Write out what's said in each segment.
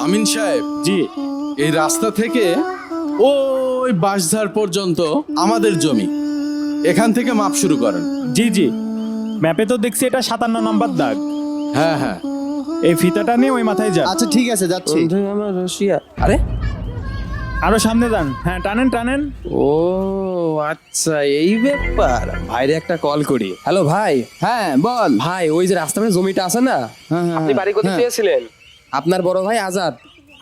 আমিন সাহেব জি। এই রাস্তা থেকে ওই বাঁশঝাড় পর্যন্ত আমাদের জমি। এখান থেকে মাপ শুরু করেন। জি জি। ম্যাপে তো দেখছি এটা সাতান্ন নম্বর দাগ। হ্যাঁ হ্যাঁ। এই ফিতাটা নিয়ে ওই মাথায় যান। আচ্ছা ঠিক আছে যাচ্ছি। আমার রশিয়া আরে? আরও সামনে যান। হ্যাঁ টানেন টানেন। ও আচ্ছা এই ব্যাপার। ভাইরে একটা কল করি। হ্যালো ভাই। হ্যাঁ বল। ভাই ওই যে রাস্তা মানে জমিটা আছে না? হ্যাঁ, হ্যাঁ, আপনি বাড়ি কোথায় হ্যাঁ। আপনার বড় ভাই আজাদ।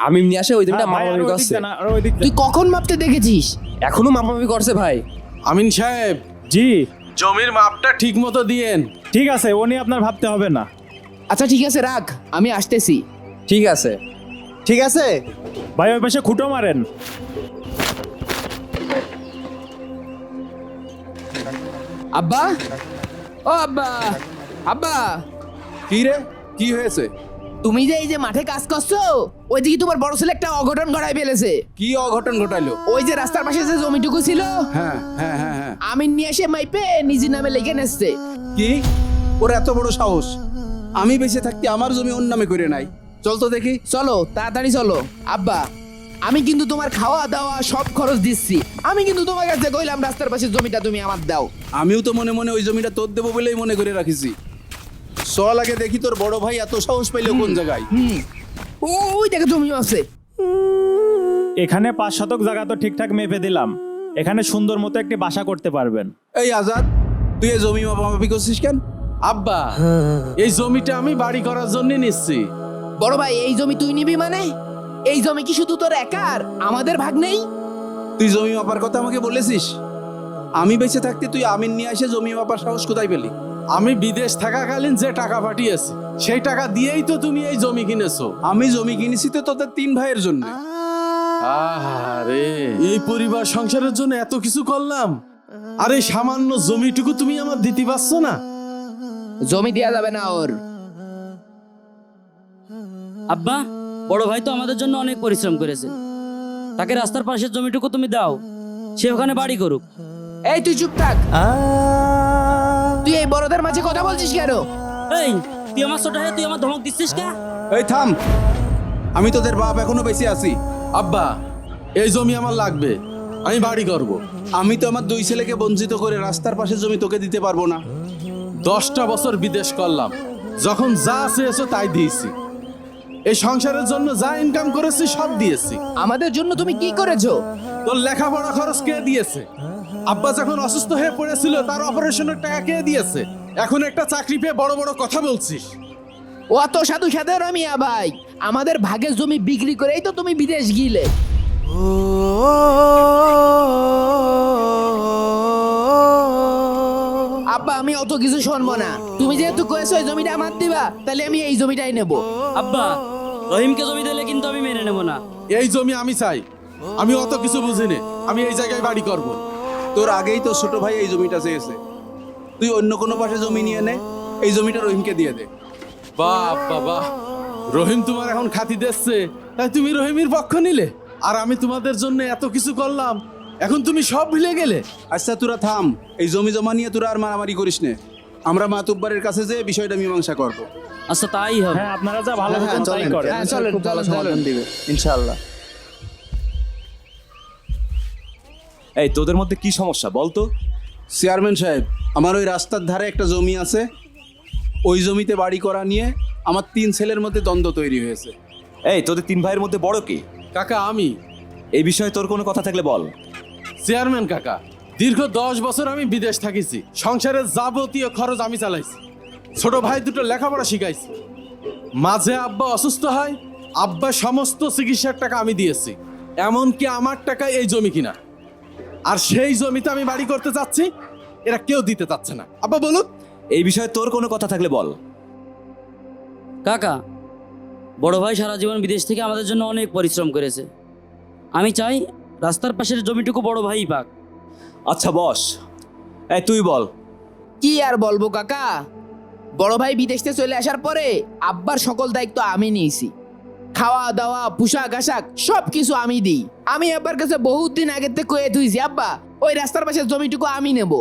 আমি নিয়ে আসে ওই জমিটা হ্যাঁ, দিক করছে যান, ওই দিক তুই কখন মাপতে দেখেছিস? এখনও মাপামাপি করছে ভাই। আমিন সাহেব জি। জমির মাপটা ঠিক মতো দিয়েন। ঠিক আছে ও নিয়ে আপনার ভাবতে হবে না। আচ্ছা ঠিক আছে রাখ আমি আসতেছি। ঠিক আছে। ঠিক আছে? ভাই ওই পাশে খুঁটো মারেন। আব্বা? ও আব্বা আব্বা। কি রে কি হয়েছে? তুমি যে এই যে মাঠে কাজ করছ ওই দিকে তোমার বড় ছেলে একটা অঘটন ঘটাই ফেলেছে। কি অঘটন ঘটাইলো? ওই যে রাস্তার পাশে যে জমিটুকু ছিল হ্যাঁ হ্যাঁ হ্যাঁ হ্যাঁ। আমি নিয়ে এসে মাইপে নিজের নামে লিখে নেছে কি? ওর এত বড় সাহস। আমি বেঁচে থাকতে আমার জমি ওর নামে করে নাই। চল তো দেখি। চলো তাড়াতাড়ি চলো। আব্বা আমি কিন্তু তোমার খাওয়া দাওয়া সব খরচ দিচ্ছি। আমি কিন্তু তোমার কাছে কইলাম রাস্তার পাশে জমিটা তুমি আমার দাও। আমিও তো মনে মনে ওই জমিটা তোর দেবো বলেই মনে করে রাখিছি। চল আগে দেখি তোর বড় ভাই এত সাহস পাইলো কোন জায়গায়। ও ওই দেখে জমি আছে। এখানে পাঁচ শতক জায়গা তো ঠিকঠাক মেপে দিলাম। এখানে সুন্দর মতো একটি বাসা করতে পারবেন। এই আজাদ তুই এই জমি মাপামাপি করছিস কেন? আব্বা এই জমিটা আমি বাড়ি করার জন্য নিচ্ছি। বড় ভাই এই জমি তুই নিবি মানে? এই জমি কি শুধু তোর একার? আমাদের ভাগ নেই? তুই জমি মাপার কথা আমাকে বলেছিস? আমি বেঁচে থাকতে তুই আমিন নিয়ে এসে জমি মাপার সাহস কোথায় পেলি? আমি বিদেশ থাকাকালীন যে টাকা পাঠিয়েছি সেই টাকা দিয়েই তো তুমি এই জমি কিনেছো। আমি জমি কিনেছি তো তোদের তিন ভাইয়ের জন্য। আরে এই পরিবার সংসারের জন্য এত কিছু করলাম। আরে সামান্য জমিটুকু তুমি আমার দিতে পারছ না। জমি দেয়া যাবে না ওর। আব্বা বড় ভাই তো আমাদের জন্য অনেক পরিশ্রম করেছে। তাকে রাস্তার পাশের জমিটুকু তুমি দাও। সে ওখানে বাড়ি করুক। এই তুই চুপ থাক। তুই এই বড়দের মাঝে কথা বলছিস কেন? এই তুই আমার ছোট হয়ে তুই আমার ধমক দিচ্ছিস কা? এই থাম। আমি তোদের বাপ এখনও বেঁচে আছি। আব্বা এই জমি আমার লাগবে। আমি বাড়ি করব। আমি তো আমার দুই ছেলেকে বঞ্চিত করে রাস্তার পাশে জমি তোকে দিতে পারব না। দশটা বছর বিদেশ করলাম। যখন যা চেয়েছো তাই দিয়েছি। এই সংসারের জন্য যা ইনকাম করেছি সব দিয়েছি। আমাদের জন্য তুমি কি করেছ? তোর লেখাপড়া খরচ কে দিয়েছে? আব্বা যখন অসুস্থ হয়ে পড়েছিল তার অপারেশনের টাকা কে দিয়েছে? এখন একটা চাকরি পেয়ে বড় বড় কথা বলছিস। ও অত সাধু সাধে রমিয়া ভাই আমাদের ভাগের জমি বিক্রি করেই তো তুমি বিদেশ গিলে। আব্বা আমি অত কিছু শুনব না। তুমি যেহেতু কয়েছো এই জমিটা আমার দিবা তাহলে আমি এই জমিটাই নেব। আব্বা রহিমকে জমি দিলে কিন্তু আমি মেনে নেব না। এই জমি আমি চাই। আমি অত কিছু বুঝিনি। আমি এই জায়গায় বাড়ি করব। তোর আগেই তো ছোট ভাই এই জমিটা চেয়েছে। তুই অন্য কোনো পাশে জমি নিয়ে নে এই জমিটা রহিমকে দিয়ে দে। বাহ বাবা। রহিম তোমার এখন খাতি দিচ্ছে। তাই তুমি রহিমের পক্ষ নিলে? আর আমি তোমাদের জন্য এত কিছু করলাম এখন তুমি সব ভুলে গেলে? আচ্ছা তোরা থাম। এই জমি জমা নিয়ে তোরা আর মারামারি করিস নে। আমরা মাতুব্বারের কাছে যে বিষয়টা মীমাংসা করব। আচ্ছা তাই হবে। হ্যাঁ আপনারা যা ভালো বুঝেন তাই করেন। হ্যাঁ চলেন চলেন চলেন। দিবে ইনশাআল্লাহ। এই তোদের মধ্যে কি সমস্যা? বল তো। চেয়ারম্যান সাহেব আমার ওই রাস্তার ধারে একটা জমি আছে। ওই জমিতে বাড়ি করা নিয়ে আমার তিন ছেলের মধ্যে দ্বন্দ্ব তৈরি হয়েছে। এই তোদের তিন ভাইয়ের মধ্যে বড় কে? কাকা আমি। এই বিষয়ে তোর কোনো কথা থাকলে বল। চেয়ারম্যান কাকা দীর্ঘ দশ বছর আমি বিদেশ থাকিছি। সংসারের যাবতীয় খরচ আমি চালাইছি। ছোট ভাই দুটো লেখাপড়া শিখাইছি। মাঝে আব্বা অসুস্থ হয় আব্বা সমস্ত চিকিৎসার টাকা আমি দিয়েছি। এমনকি আমার টাকা এই জমি কিনা। আর সেই জমিতে আমি বাড়ি করতে চাচ্ছি এরা কেউ দিতে চাচ্ছে না। আব্বা বলুন। এই বিষয়ে তোর কোনো কথা থাকলে বল। কাকা বড় ভাই সারা জীবন বিদেশ থেকে আমাদের জন্য অনেক পরিশ্রম করেছে। আমি চাই রাস্তার পাশের জমিটুকু বড় ভাই পাক। আচ্ছা বস। এই তুই বল। কি আর বলব কাকা? বড় ভাই বিদেশ থেকে চলে আসার পরে আব্বার সকল দায়িত্ব আমি নিয়েছি। খাওয়া দাওয়া পোশাক আশাক সব কিছু আমি দিই। আমি আব্বার কাছে বহুত দিন আগের থেকে কয়ে তুইছি আব্বা ওই রাস্তার পাশে জমিটুকু আমি নেব।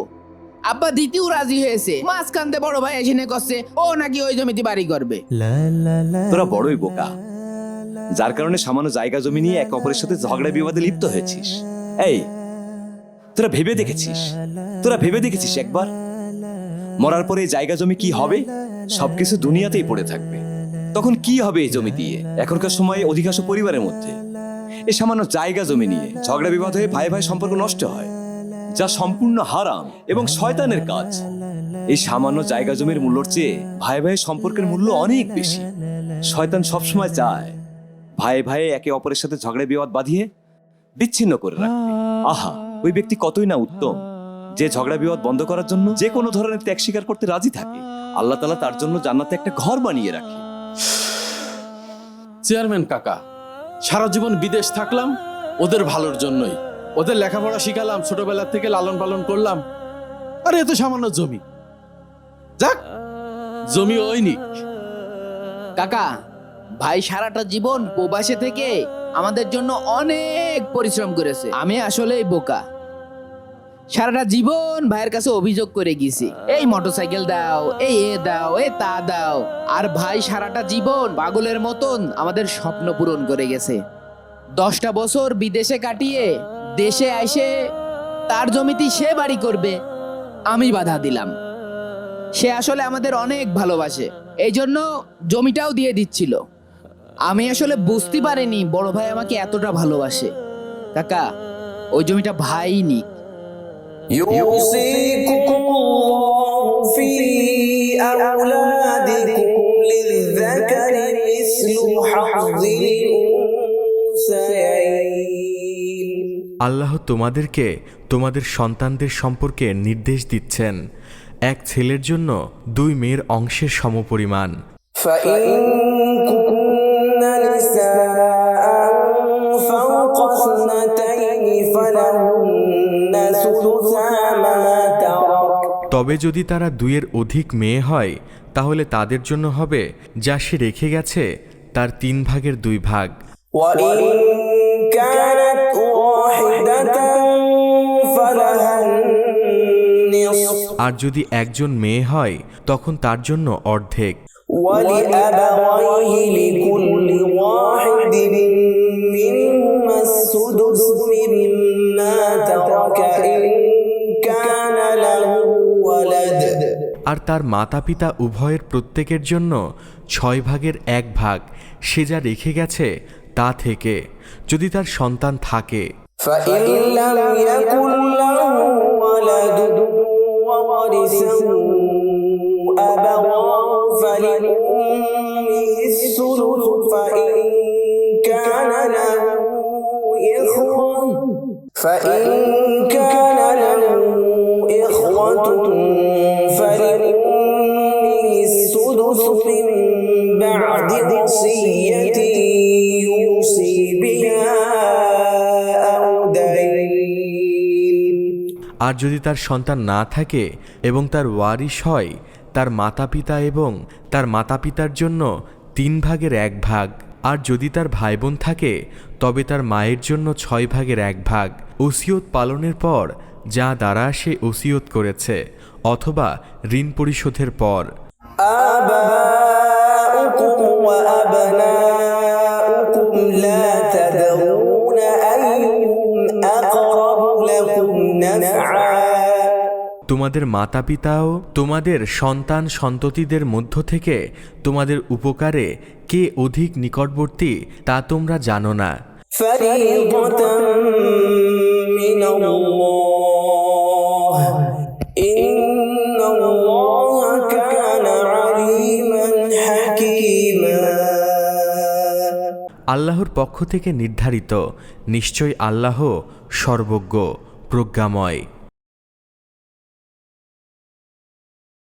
আব্বা দিতেও রাজি হয়েছে। মাঝখানতে বড় ভাই এসে করছে ও নাকি ওই জমিতে বাড়ি করবে। তোরা বড়ই বোকা। যার কারণে সামান্য জায়গা জমি নিয়ে এক অপরের সাথে ঝগড়া বিবাদে লিপ্ত হয়েছিস। এই তোরা ভেবে দেখেছিস? তোরা ভেবে দেখেছিস একবার? মরার পরে জায়গা জমি কি হবে? সবকিছু দুনিয়াতেই পড়ে থাকবে। তখন কি হবে এই জমি দিয়ে? এখনকার সময়ে অধিকাংশ পরিবারের মধ্যে। এ সামান্য জায়গা জমি নিয়ে ঝগড়া বিবাদ হয়ে ভাই ভাই সম্পর্ক নষ্ট হয়, যা সম্পূর্ণ হারাম এবং শয়তানের কাজ। এই সামান্য জায়গা জমির মূল্যর চেয়ে ভাই ভাই সম্পর্কের মূল্য অনেক বেশি। শয়তান সবসময় চায় ভাই ভাই একে অপরের সাথে ঝগড়া বিবাদ বাঁধিয়ে বিচ্ছিন্ন করে রাখবে আহা, ওই ব্যক্তি কতই না উত্তম। যে ঝগড়া বিবাদ বন্ধ করার জন্য যে কোনো ধরনের ত্যাগ স্বীকার করতে রাজি থাকে। আল্লাহ তালা তার জন্য জান্নাতে একটা ঘর বানিয়ে রাখে। চেয়ারম্যান কাকা, সারা জীবন বিদেশ থাকলাম, ওদের ভালোর জন্যই। ওদের লেখাপড়া শিখালাম, ছোটবেলা থেকে লালন পালন করলাম। আরে এ তো সামান্য জমি। যাক, জমি ওই নিক কাকা, ভাই সারাটা জীবন প্রবাসে থেকে আমাদের জন্য অনেক পরিশ্রম করেছে। আমি আসলেই বোকা। সারাটা জীবন ভাইয়ের কাছে অভিযোগ করে গেছি। এই মোটরসাইকেল দাও, এই এ দাও, এ তা দাও। আর ভাই সারাটা জীবন পাগলের মতন আমাদের স্বপ্ন পূরণ করে গেছে। দশটা বছর বিদেশে কাটিয়ে, দেশে এসে তার জমিতে সে বাড়ি করবে, আমি বাধা দিলাম। সে আসলে আমাদের অনেক ভালোবাসে এই জন্য জমিটাও দিয়ে দিচ্ছিল। আমি আসলে বুঝতে পারিনি বড় ভাই আমাকে এতটা ভালোবাসে। কাকা, ওই জমিটা ভাই নিক। يوصيكم الله في أولادكم للذكر مثل حظ الأنثيين আল্লাহ তোমাদেরকে তোমাদের সন্তানদের সম্পর্কে নির্দেশ দিচ্ছেন এক ছেলের জন্য দুই মেয়ের অংশের সমপরিমাণ فإن তবে যদি তারা দুইয়ের অধিক মেয়ে হয়, তাহলে তাদের জন্য হবে, যা সে রেখে গেছে, তার তিন ভাগের দুই ভাগ। আর যদি একজন মেয়ে হয়, তখন তার জন্য অর্ধেক। মিম্মা আর তার মাতা পিতা উভয়ের প্রত্যেকের জন্য ছয় ভাগের এক ভাগ সে যা রেখে গেছে তা থেকে যদি তার সন্তান থাকে فإن আর যদি তার সন্তান না থাকে এবং তার ওয়ারিশ হয় তার মাতা পিতা এবং তার মাতা পিতার জন্য তিন ভাগের এক ভাগ আর যদি তার ভাই বোন থাকে তবে তার মায়ের জন্য ছয় ভাগের এক ভাগ ওসিয়ত পালনের পর যা দ্বারা সে ওসিয়ত করেছে অথবা ঋণ পরিশোধের পর آباؤكم وأبناؤكم لا تدرون أيهم أقرب لكم نفعا তোমাদের মাতা পিতাও তোমাদের সন্তান সন্ততিদের মধ্য থেকে তোমাদের উপকারে কে অধিক নিকটবর্তী তা তোমরা জানো না। আল্লাহর পক্ষ থেকে নির্ধারিত নিশ্চয় আল্লাহ সর্বজ্ঞ। প্রজ্ঞাময়।